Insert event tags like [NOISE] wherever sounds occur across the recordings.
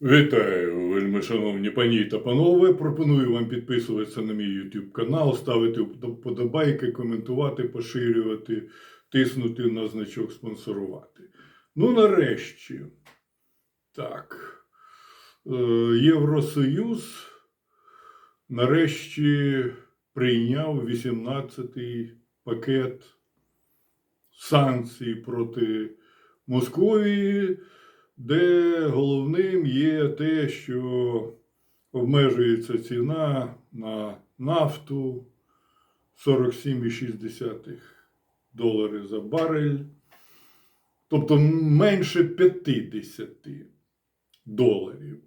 Вітаю, вельми шановні пані та панове. Пропоную вам підписуватися на мій YouTube канал, ставити вподобайки, коментувати, поширювати, тиснути на значок спонсорувати. Ну, нарешті, так, е, Євросоюз нарешті прийняв 18-й пакет санкцій проти Московії де головним є те, що обмежується ціна на нафту 47,6 долари за барель, тобто менше 50 доларів.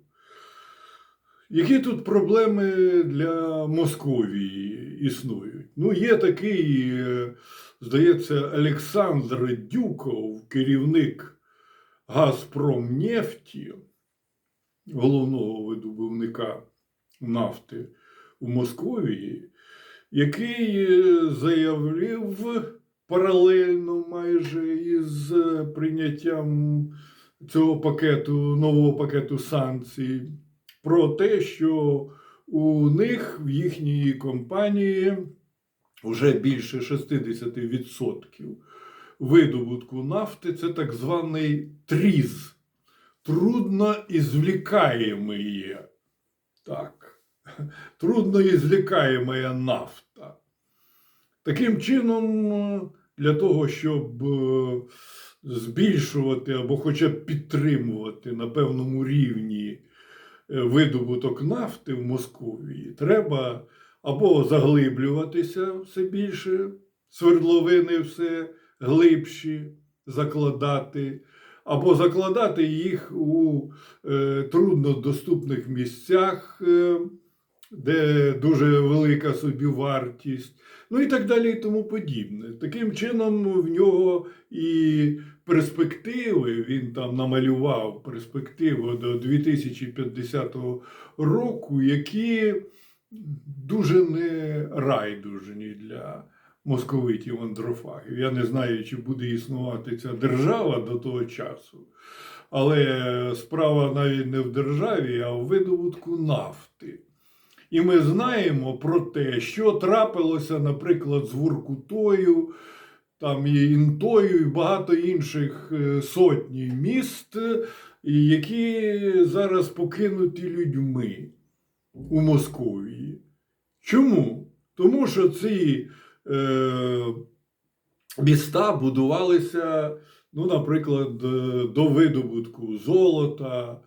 Які тут проблеми для Московії існують? Ну, є такий, е, здається, Олександр Дюков, керівник Газпромнефті, головного видобувника нафти у Московії, який е, заявив паралельно майже із е, прийняттям цього пакету, нового пакету санкцій, про те, що у них в їхній компанії вже більше 60% видобутку нафти це так званий тріз. Трудно ізвлікаємий. Так. Трудно ізвлікаємая нафта. Таким чином, для того, щоб е, збільшувати або хоча б підтримувати на певному рівні е, видобуток нафти в Московії, треба або заглиблюватися все більше, свердловини все глибші закладати, або закладати їх у е, труднодоступних місцях, е, де дуже велика собівартість, ну і так далі, і тому подібне. Таким чином, в нього і перспективи, він там намалював перспективу до 2050 року, які дуже не райдужні для московитів андрофагів. Я не знаю, чи буде існувати ця держава до того часу. Але справа навіть не в державі, а в видобутку нафти. І ми знаємо про те, що трапилося, наприклад, з Воркутою, там і Інтою, і багато інших е, сотні міст, які зараз покинуті людьми у Московії. Чому? Тому що ці міста будувалися, ну, наприклад, е, до видобутку золота,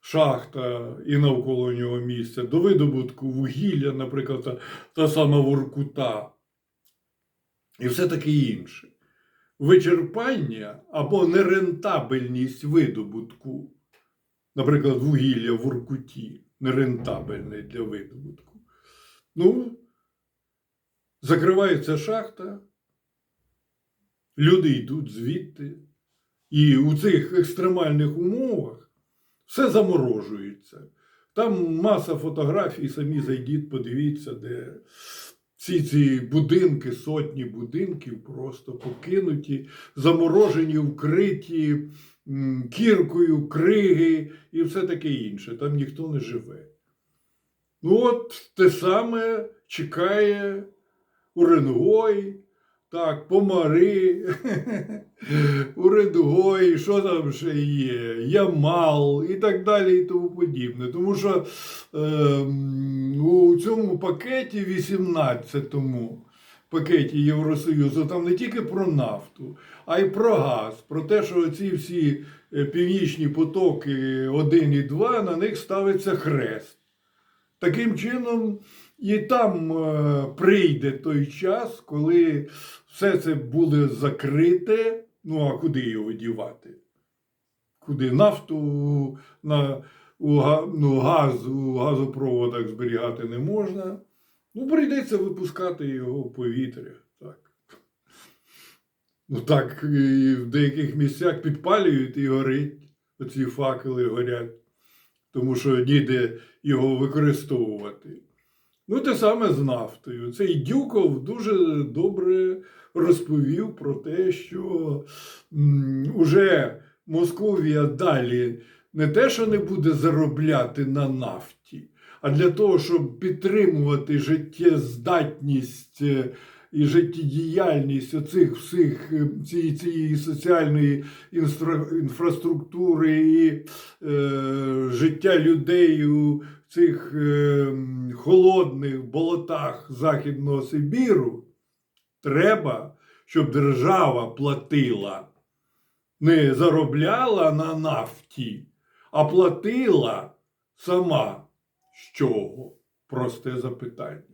шахта і навколо нього місця, до видобутку вугілля, наприклад, та, та сама Воркута, і все таке інше. Вичерпання або нерентабельність видобутку, наприклад, вугілля в Воркуті, нерентабельне для видобутку. Ну, закривається шахта, люди йдуть звідти, і у цих екстремальних умовах все заморожується. Там маса фотографій, самі зайдіть, подивіться, де всі ці будинки, сотні будинків просто покинуті, заморожені, вкриті кіркою, криги і все таке інше. Там ніхто не живе. Ну от те саме чекає Уренгой, так, Помари, [LAUGHS] Уренгой, що там ще є, Ямал і так далі і тому подібне. Тому що е, у цьому пакеті 18-му пакеті Євросоюзу там не тільки про нафту, а й про газ, про те, що ці всі е, північні потоки 1 і 2 на них ставиться хрест. Таким чином, і там е, прийде той час, коли все це буде закрите. Ну а куди його дівати? Куди нафту на у, ну, газ у газопроводах зберігати не можна. Ну, прийдеться випускати його в повітря. Так. Ну так, і в деяких місцях підпалюють і горить. Оці факели горять, тому що ніде його використовувати. Ну, те саме з нафтою. Цей Дюков дуже добре розповів про те, що уже Московія далі не те, що не буде заробляти на нафті, а для того, щоб підтримувати життєздатність е, і життєдіяльність оцих всіх е, цієї, цієї соціальної інстра- інфраструктури і е, життя людей у цих е, холодних болотах Західного Сибіру, треба, щоб держава платила, не заробляла на нафті, а платила сама. З чого? Просте запитання.